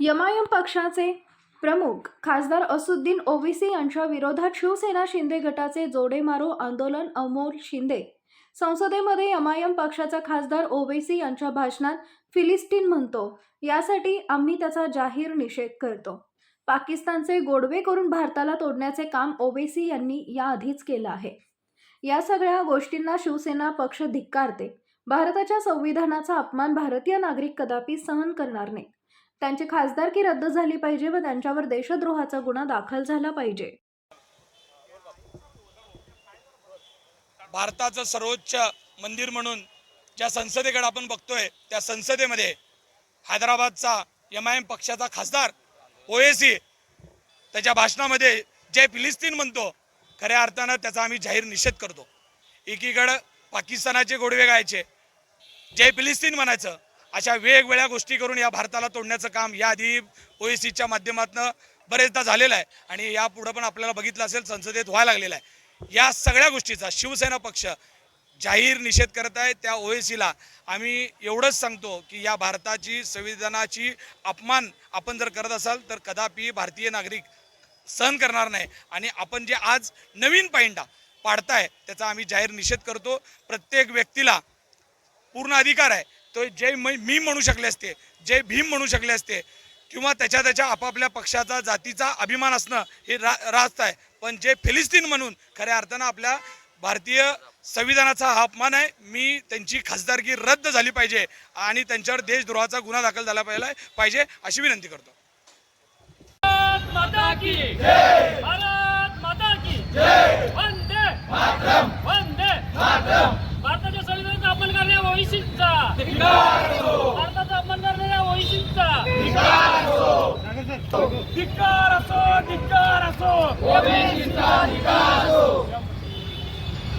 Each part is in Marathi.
यमायम पक्षाचे प्रमुख खासदार असुद्दीन ओवेसी यांच्या विरोधात शिवसेना शिंदे गटाचे जोडेमारो आंदोलन अमोल शिंदे. संसदेमध्ये यमायम पक्षाचा खासदार ओवेसी यांच्या भाषणात फिलिस्तीन म्हणतो. यासाठी आम्ही त्याचा जाहीर निषेध करतो. पाकिस्तानचे गोडवे करून भारताला तोडण्याचे काम ओवेसी यांनी याआधीच केलं आहे. या सगळ्या गोष्टींना शिवसेना पक्ष धिक्कारते. भारताच्या संविधानाचा अपमान भारतीय नागरिक कदापि सहन करणार नाही. त्यांची खासदारकी रद्द झाली पाहिजे व त्यांच्यावर देशद्रोहाचा गुन्हा दाखल झाला पाहिजे. भारताचं सर्वोच्च मंदिर म्हणून ज्या संसदेकडे आपण बघतोय त्या संसदेमध्ये हैदराबादचा एम आय एम पक्षाचा खासदार ओएसी त्याच्या भाषणामध्ये जय फिलिस्तीन म्हणतो खऱ्या अर्थानं त्याचा आम्ही जाहीर निषेध करतो. एकीकडं पाकिस्तानाचे गोडवे गायचे जय फिलिस्तीन म्हणायचं अशा वेगवेगळ्या गोष्टी करून या भारताला तोडण्याचं काम याआधी ओएसीच्या माध्यमातून बरेचदा झालेलं आहे. आणि यापुढं पण आपल्याला बघितलं असेल संसदेत व्हायला लागलेलं आहे. या सगळ्या गोष्टीचा शिवसेना पक्ष जाहीर निषेध करत आहे. त्या ओएसीला आम्ही एवढंच सांगतो की या भारताची संविधानाची अपमान आपण जर करत असाल तर कदापि भारतीय नागरिक सहन करणार नाही. आणि आपण जे आज नवीन पायंडा पाडताय त्याचा आम्ही जाहीर निषेध करतो. प्रत्येक व्यक्तीला पूर्ण अधिकार आहे. तो जय मी म्हणू शकले असते जय भीम म्हणू शकले असते किंवा त्याच्या त्याच्या आपापल्या पक्षाचा जातीचा अभिमान असणं हे रा रास्त आहे. पण जे फिलिस्तीन म्हणून खऱ्या अर्थानं आपल्या भारतीय संविधानाचा हा अपमान आहे मी त्यांची खासदारकी रद्द झाली पाहिजे आणि त्यांच्यावर देशद्रोहाचा गुन्हा दाखल झाला पाहिला पाहिजे अशी विनंती करतो भारत माता की जय भारत माता की जय वंदे मातरम वंदे मातरम भारताच्या संविधानाचा अपमान करणाऱ्या ओईसीचा भारताचा अपमान करणाऱ्या धिक्कार असो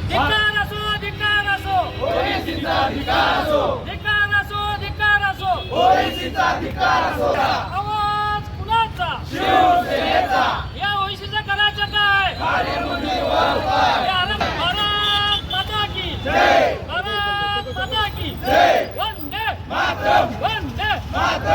धिक्कार असो धिक्कार असो धिक्कार असो धिक्कार असो धिक्कार असो आवाज कुणाचा? ಮಾತ್ರ